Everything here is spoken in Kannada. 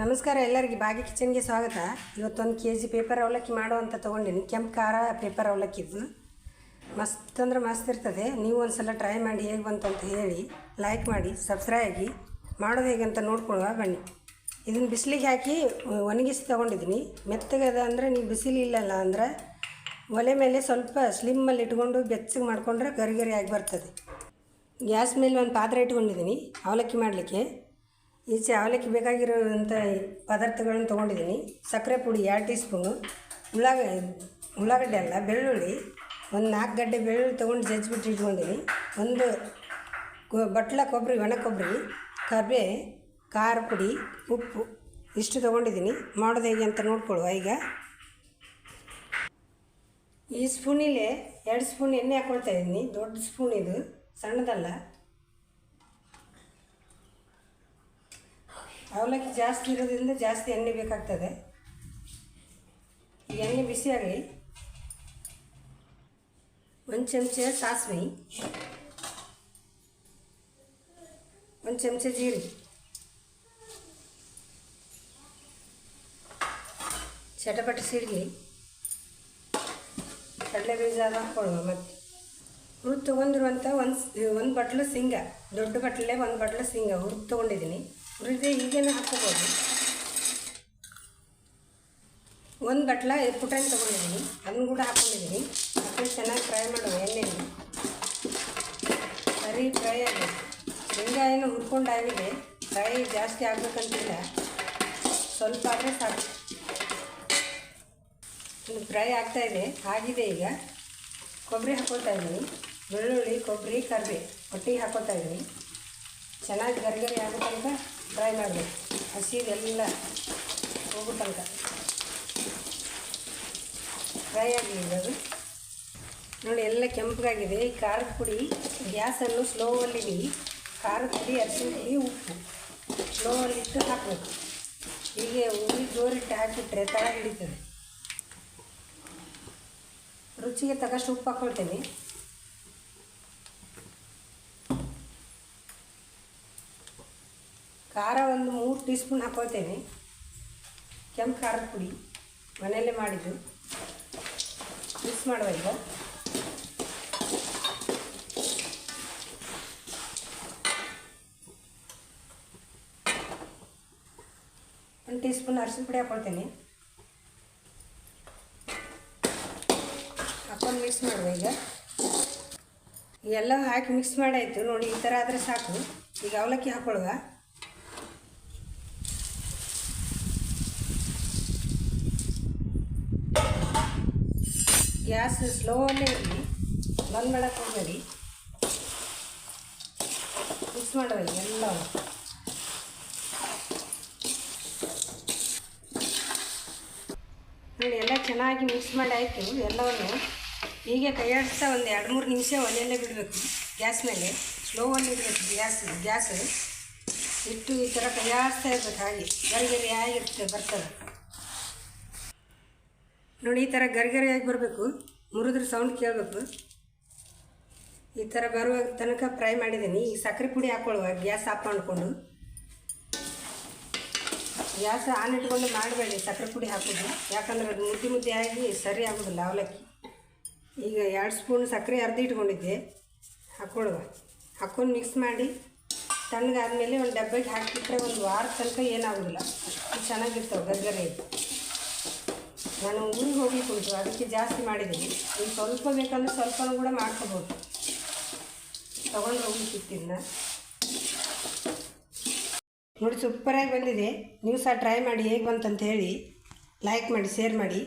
ನಮಸ್ಕಾರ ಎಲ್ಲರಿಗೆ. ಬಾಗಿ ಕಿಚನ್ಗೆ ಸ್ವಾಗತ. ಇವತ್ತೊಂದು ಕೆ ಜಿ ಪೇಪರ್ ಅವಲಕ್ಕಿ ಮಾಡುವಂಥ ತೊಗೊಂಡಿನಿ. ಕೆಂಪು ಖಾರ ಪೇಪರ್ ಅವಲಕ್ಕಿದ್ದು. ಮಸ್ತ್ ಅಂದ್ರೆ ಮಸ್ತ್ ಇರ್ತದೆ. ನೀವು ಒಂದು ಸಲ ಟ್ರೈ ಮಾಡಿ ಹೇಗೆ ಅಂತ ಹೇಳಿ ಲೈಕ್ ಮಾಡಿ ಸಬ್ಸ್ಕ್ರೈಬ್ ಆಗಿ. ಮಾಡೋದು ಹೇಗೆ ಅಂತ ನೋಡ್ಕೊಳ್ಳುವ, ಬನ್ನಿ. ಇದನ್ನು ಬಿಸಿಲಿಗೆ ಹಾಕಿ ಒಣಗಿಸಿ ತೊಗೊಂಡಿದ್ದೀನಿ ಮೆತ್ತಗದ ಅಂದರೆ ನೀವು ಬಿಸಿಲು ಇಲ್ಲಲ್ಲ ಅಂದ್ರೆ ಒಲೆ ಮೇಲೆ ಸ್ವಲ್ಪ ಸ್ಲಿಮ್ಮಲ್ಲಿ ಇಟ್ಕೊಂಡು ಬೆಚ್ಚಗೆ ಮಾಡಿಕೊಂಡ್ರೆ ಗರಿ ಗರಿ ಆಗಿ ಬರ್ತದೆ. ಗ್ಯಾಸ್ ಮೇಲೆ ಒಂದು ಪಾತ್ರೆ ಇಟ್ಕೊಂಡಿದ್ದೀನಿ ಅವಲಕ್ಕಿ ಮಾಡಲಿಕ್ಕೆ. ಈಚೆ ಅವಲಕ್ಕಿ ಬೇಕಾಗಿರೋಂಥ ಪದಾರ್ಥಗಳನ್ನು ತೊಗೊಂಡಿದ್ದೀನಿ. ಸಕ್ಕರೆ ಪುಡಿ ಎರಡು ಟೀ ಸ್ಪೂನು ಉಳ್ಳಾಗ, ಉಳ್ಳಾಗಡ್ಡೆ ಅಲ್ಲ, ಬೆಳ್ಳುಳ್ಳಿ, ಒಂದು ನಾಲ್ಕು ಗಡ್ಡೆ ಬೆಳ್ಳುಳ್ಳಿ ತೊಗೊಂಡು ಜಜ್ಜಿಬಿಟ್ಟು ಇಟ್ಕೊಂಡಿದ್ದೀನಿ. ಒಂದು ಬಟ್ಲ ಕೊಬ್ಬರಿ, ಒಣ ಕೊಬ್ಬರಿ, ಕರ್ಬೇ, ಖಾರ ಪುಡಿ, ಉಪ್ಪು ಇಷ್ಟು ತೊಗೊಂಡಿದ್ದೀನಿ. ಮಾಡೋದು ಹೇಗೆ ಅಂತ ನೋಡ್ಕೊಳ್ಳುವ ಈಗ. ಈ ಸ್ಪೂನಿಲೇ ಎರಡು ಸ್ಪೂನ್ ಎಣ್ಣೆ ಹಾಕ್ಕೊಳ್ತಾ ಇದ್ದೀನಿ. ದೊಡ್ಡ ಸ್ಪೂನ್ ಇದು, ಸಣ್ಣದಲ್ಲ. ಅವಲಕ್ಕಿ ಜಾಸ್ತಿ ಇರೋದ್ರಿಂದ ಜಾಸ್ತಿ ಎಣ್ಣೆ ಬೇಕಾಗ್ತದೆ. ಈ ಎಣ್ಣೆ ಬಿಸಿಯಾಗಲಿ ಒಂದು ಚಮಚ ಸಾಸಿವೆ. ಒಂದು ಚಮಚ ಜೀರಿಗೆ. ಚಟಪಟ ಸಿಡಿಲಿ ಕಡಲೆ ಬೀಜ ಹಾಕ್ಕೊಳ್ಳುವ ಮತ್ತೆ. ಹುರಿದು ತೊಗೊಂಡಿರುವಂಥ ಒಂದು ಒಂದು ಬಟ್ಲು ಸಿಂಗ ದೊಡ್ಡ ಬಟ್ಲೆ ಒಂದು ಬಟ್ಲು ಸಿಂಗ ಹುರಿದು ತೊಗೊಂಡಿದ್ದೀನಿ. ಹುರಿದೆ ಹೀಗೇನೆ ಹಾಕ್ಕೋಬೋದು. ಒಂದು ಬಟ್ಲ ಪುಟಾಣಿ ತೊಗೊಂಡಿದ್ದೀನಿ. ಅದನ್ನು ಕೂಡ ಹಾಕ್ಕೊಂಡಿದ್ದೀನಿ. ಮತ್ತೆ ಚೆನ್ನಾಗಿ ಫ್ರೈ ಮಾಡುವ ಎಣ್ಣೆಯಲ್ಲಿ ಸರಿ ಫ್ರೈ ಆಗಿದೆ ಶೇಂಗಾ ಏನು ಹುರ್ಕೊಂಡಾಗಿದೆ ಫ್ರೈ ಜಾಸ್ತಿ ಆಗಬೇಕಂತಿಲ್ಲ. ಸ್ವಲ್ಪ ಆದರೆ ಸಾಕು. ಇನ್ನು ಫ್ರೈ ಆಗ್ತಾ ಇದೆ. ಆಗಿದೆ ಈಗ. ಕೊಬ್ಬರಿ ಹಾಕೋತಾ ಇದ್ದೀನಿ. ಬೆಳ್ಳುಳ್ಳಿ, ಕೊಬ್ಬರಿ ಕರಿಬೇ ಒಟ್ಟಿಗೆ ಹಾಕೋತಾ ಇದ್ದೀನಿ. ಚೆನ್ನಾಗಿ ಗರಿಗರಿ ಆಗೋ ಫ್ರೈ ಮಾಡಬೇಕು. ಹಸಿದೆಲ್ಲ ಹೋಗೋ ತನಕ ಫ್ರೈ ಆಗಲಿ ಅದು ನೋಡಿ, ಎಲ್ಲ ಕೆಂಪಗಾಗಿದೆ. ಈ ಖಾರದ ಪುಡಿ, ಗ್ಯಾಸನ್ನು ಸ್ಲೋವಲ್ಲಿ ಇಡಿ. ಖಾರದ ಪುಡಿ, ಅರಿಶಿನ ಪುಡಿ, ಉಪ್ಪು. ಸ್ಲೋವಲ್ಲಿ ಇಟ್ಟು ಹಾಕಬೇಕು. ಹೀಗೆ ಉರಿ ಜೋರಿಟ್ಟು ಹಾಕಿಬಿಟ್ರೆ ತಳ ಹಿಡಿತದೆ. ರುಚಿಗೆ ತಗಷ್ಟು ಉಪ್ಪು ಹಾಕ್ಕೊಳ್ತೇನೆ ಖಾರ ಒಂದು ಮೂರು ಟೀ ಸ್ಪೂನ್ ಹಾಕೋತೇನೆ ಕೆಂಪು ಖಾರದ ಪುಡಿ ಮನೆಯಲ್ಲೇ ಮಾಡಿದ್ದು. ಮಿಕ್ಸ್ ಮಾಡುವ ಈಗ. ಒಂದು ಟೀ ಸ್ಪೂನ್ ಅರಿಶಿನ ಪುಡಿ ಹಾಕೊಳ್ತೇನೆ. ಹಾಕೊಂಡು ಮಿಕ್ಸ್ ಮಾಡುವ ಈಗ. ಎಲ್ಲ ಹಾಕಿ ಮಿಕ್ಸ್ ಮಾಡಾಯಿತು. ನೋಡಿ, ಈ ಥರ ಆದರೆ ಸಾಕು. ಈಗ ಅವಲಕ್ಕಿ ಹಾಕ್ಕೊಳ್ಳುವ ಗ್ಯಾಸ್ ಸ್ಲೋವಲ್ಲೇ ಇರಲಿ ಬಂದ್ ಮಾಡಕ್ಕೆ ಹೋಗಬೇಡಿ ಮಿಕ್ಸ್ ಮಾಡುವ ಎಲ್ಲವೂ ನೋಡಿ, ಎಲ್ಲ ಚೆನ್ನಾಗಿ ಮಿಕ್ಸ್ ಮಾಡಿ ಆಯಿತು, ಎಲ್ಲವನ್ನು. ಹೀಗೆ ಕೈಯಾಡಿಸ್ತಾ ಒಂದು ಎರಡು ಮೂರು ನಿಮಿಷ ಒಲೆಯಲ್ಲೇ ಬಿಡಬೇಕು. ಗ್ಯಾಸ್ ಮೇಲೆ ಸ್ಲೋವಲ್ಲಿ ಇಡಬೇಕು ಗ್ಯಾಸ್ ಗ್ಯಾಸ್. ಇಟ್ಟು ಈ ಥರ ಕೈಯಾಡಿಸ್ತಾ ಇರ್ಬೇಕು ಹಾಗೆ. ಗರಿಗರಿ ಆಗಿರ್ತದೆ ಬರ್ತದೆ. ನೋಡಿ, ಈ ಥರ ಗರಿಗರಿಯಾಗಿ ಬರಬೇಕು. ಮುರಿದ್ರೆ ಸೌಂಡ್ ಕೇಳಬೇಕು. ಈ ಥರ ಬರುವ ತನಕ ಫ್ರೈ ಮಾಡಿದ್ದೀನಿ. ಈ ಸಕ್ಕರೆ ಪುಡಿ ಹಾಕ್ಕೊಳ್ಳುವ ಗ್ಯಾಸ್ ಆಫ್ ಮಾಡಿಕೊಂಡು. ಗ್ಯಾಸ್ ಆನ್ ಇಟ್ಕೊಂಡು ಮಾಡಬೇಡಿ ಸಕ್ಕರೆ ಪುಡಿ ಹಾಕೋದು. ಯಾಕಂದ್ರೆ ಅದು ಮುದ್ದೆ ಮುದ್ದೆ ಆಗಿ ಸರಿ ಆಗೋದಿಲ್ಲ ಅವಲಕ್ಕಿ. ಈಗ ಎರಡು ಸ್ಪೂನ್ ಸಕ್ಕರೆ ಅರ್ಧ ಇಟ್ಕೊಂಡಿದ್ದೆ. ಹಾಕ್ಕೊಳ್ಳುವ ಹಾಕ್ಕೊಂಡು ಮಿಕ್ಸ್ ಮಾಡಿ. ತಣ್ಣಗಾದ್ಮೇಲೆ ಒಂದು ಡಬ್ಬಕ್ಕೆ ಹಾಕಿಬಿಟ್ರೆ ಒಂದು ವಾರ ತನಕ ಏನಾಗೋದಿಲ್ಲ. ಅಷ್ಟು ಚೆನ್ನಾಗಿರ್ತವೆ ಗರ್ಗರೆ. ನಾನು ಊರಿಗೆ ಹೋಗಿ ಉಂಟು ಅದಕ್ಕೆ ಜಾಸ್ತಿ ಮಾಡಿದ್ದೀನಿ. ನೀವು ಸ್ವಲ್ಪ ಬೇಕಂದ್ರೆ ಸ್ವಲ್ಪ ಕೂಡ ಮಾಡ್ಕೋಬೋದು. ತೊಗೊಂಡು ಹೋಗ್ಲಿಕ್ಕಿತ್ತಿಲ್ಲ ನೋಡಿ, ಸೂಪರಾಗಿ ಬಂದಿದೆ. ನೀವು ಸಹ ಟ್ರೈ ಮಾಡಿ, ಹೇಗೆ ಬಂತಂತ ಹೇಳಿ ಲೈಕ್ ಮಾಡಿ ಶೇರ್ ಮಾಡಿ.